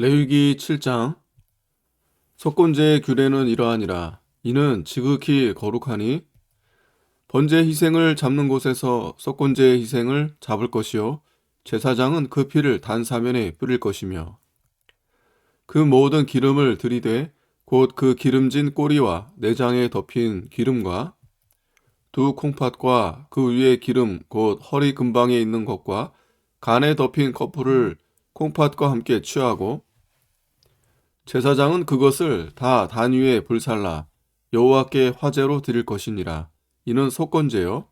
레위기 7장 속건제의 규례는 이러하니라. 이는 지극히 거룩하니 번제 희생을 잡는 곳에서 속건제의 희생을 잡을 것이요 제사장은 그 피를 단 사면에 뿌릴 것이며 그 모든 기름을 들이되 곧 그 기름진 꼬리와 내장에 덮인 기름과 두 콩팥과 그 위에 기름 곧 허리 근방에 있는 것과 간에 덮인 커플을 콩팥과 함께 취하고 제사장은 그것을 다 단 위에 불살라 여호와께 화제로 드릴 것이니라. 이는 속건제요.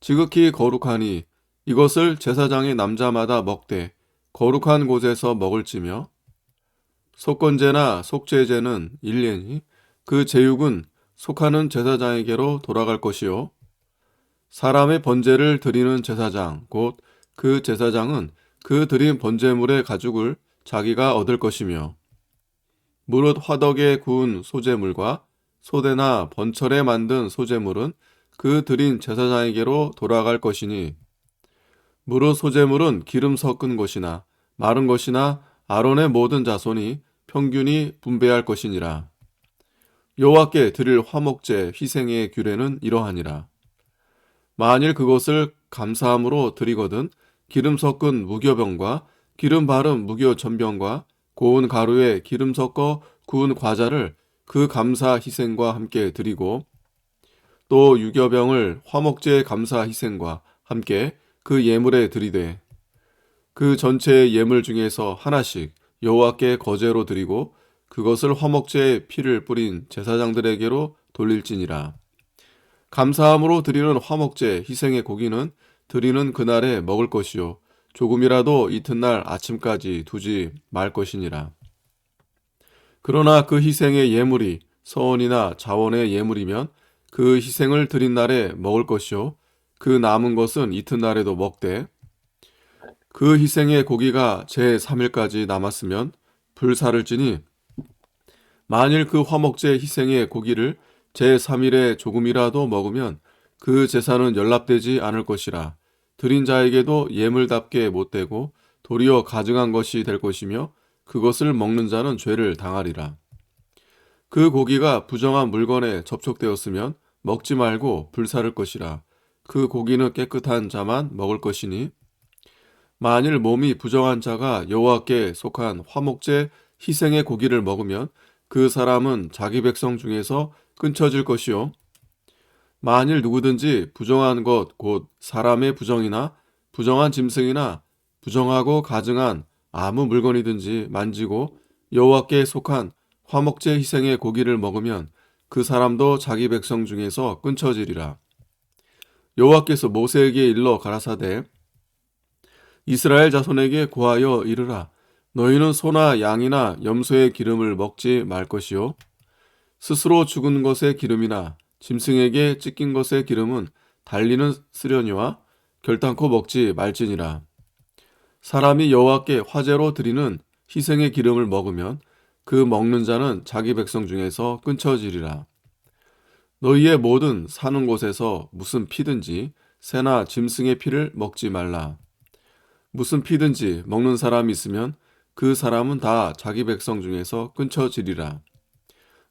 지극히 거룩하니 이것을 제사장의 남자마다 먹되 거룩한 곳에서 먹을지며 속건제나 속죄제는 일례니 그 제육은 속하는 제사장에게로 돌아갈 것이요 사람의 번제를 드리는 제사장 곧 그 제사장은 그 드린 번제물의 가죽을 자기가 얻을 것이며 무릇 화덕에 구운 소재물과 소대나 번철에 만든 소재물은 그 드린 제사장에게로 돌아갈 것이니 무릇 소재물은 기름 섞은 것이나 마른 것이나 아론의 모든 자손이 평균이 분배할 것이니라. 여호와께 드릴 화목제 희생의 규례는 이러하니라. 만일 그것을 감사함으로 드리거든 기름 섞은 무교병과 기름 바른 무교 전병과 고운 가루에 기름 섞어 구운 과자를 그 감사 희생과 함께 드리고 또 유교병을 화목제 감사 희생과 함께 그 예물에 드리되 그 전체의 예물 중에서 하나씩 여호와께 거제로 드리고 그것을 화목제에 피를 뿌린 제사장들에게로 돌릴지니라. 감사함으로 드리는 화목제 희생의 고기는 드리는 그날에 먹을 것이요 조금이라도 이튿날 아침까지 두지 말 것이니라. 그러나 그 희생의 예물이 서원이나 자원의 예물이면 그 희생을 드린 날에 먹을 것이요 그 남은 것은 이튿날에도 먹되 그 희생의 고기가 제 3일까지 남았으면 불사를 지니 만일 그 화목제 희생의 고기를 제 3일에 조금이라도 먹으면 그 제사는 연락되지 않을 것이라 드린 자에게도 예물답게 못되고 도리어 가증한 것이 될 것이며 그것을 먹는 자는 죄를 당하리라. 그 고기가 부정한 물건에 접촉되었으면 먹지 말고 불사를 것이라. 그 고기는 깨끗한 자만 먹을 것이니 만일 몸이 부정한 자가 여호와께 속한 화목제 희생의 고기를 먹으면 그 사람은 자기 백성 중에서 끊쳐질 것이요 만일 누구든지 부정한 것 곧 사람의 부정이나 부정한 짐승이나 부정하고 가증한 아무 물건이든지 만지고 여호와께 속한 화목제 희생의 고기를 먹으면 그 사람도 자기 백성 중에서 끊쳐지리라. 여호와께서 모세에게 일러 가라사대 이스라엘 자손에게 고하여 이르라 너희는 소나 양이나 염소의 기름을 먹지 말 것이요 스스로 죽은 것의 기름이나 짐승에게 찢긴 것의 기름은 달리는 쓰려니와 결단코 먹지 말지니라. 사람이 여호와께 화제로 드리는 희생의 기름을 먹으면 그 먹는 자는 자기 백성 중에서 끊쳐지리라. 너희의 모든 사는 곳에서 무슨 피든지 새나 짐승의 피를 먹지 말라. 무슨 피든지 먹는 사람이 있으면 그 사람은 다 자기 백성 중에서 끊쳐지리라.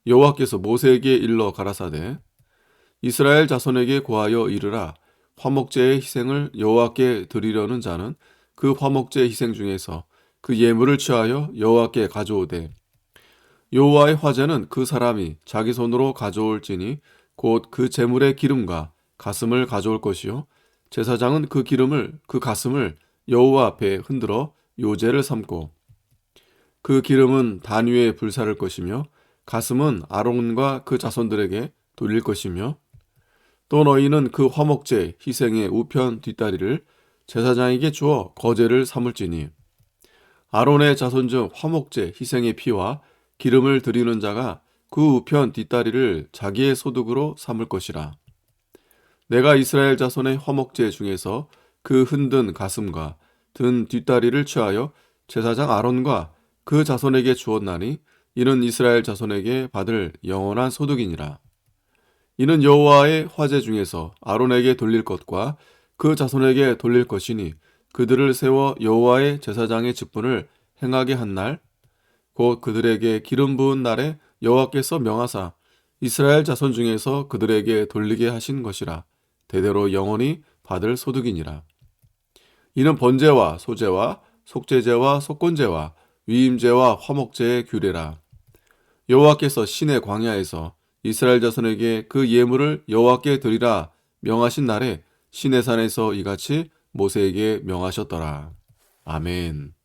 여호와께서 모세에게 일러 가라사대 이스라엘 자손에게 고하여 이르라. 화목제의 희생을 여호와께 드리려는 자는 그 화목제 희생 중에서 그 예물을 취하여 여호와께 가져오되 여호와의 화제는 그 사람이 자기 손으로 가져올지니 곧그 제물의 기름과 가슴을 가져올 것이요 제사장은 그 기름을 그 가슴을 여호와 앞에 흔들어 요제를 삼고 그 기름은 단 위에 불사를 것이며 가슴은 아론과 그 자손들에게 돌릴 것이며 또 너희는 그 화목제 희생의 우편 뒷다리를 제사장에게 주어 거제를 삼을지니 아론의 자손 중 화목제 희생의 피와 기름을 드리는 자가 그 우편 뒷다리를 자기의 소득으로 삼을 것이라. 내가 이스라엘 자손의 화목제 중에서 그 흔든 가슴과 든 뒷다리를 취하여 제사장 아론과 그 자손에게 주었나니 이는 이스라엘 자손에게 받을 영원한 소득이니라. 이는 여호와의 화제 중에서 아론에게 돌릴 것과 그 자손에게 돌릴 것이니 그들을 세워 여호와의 제사장의 직분을 행하게 한 날 곧 그들에게 기름 부은 날에 여호와께서 명하사 이스라엘 자손 중에서 그들에게 돌리게 하신 것이라 대대로 영원히 받을 소득이니라. 이는 번제와 소제와 속죄제와 속건제와 위임제와 화목제의 규례라. 여호와께서 신의 광야에서 이스라엘 자손에게 그 예물을 여호와께 드리라 명하신 날에 신의 산에서 이같이 모세에게 명하셨더라. 아멘.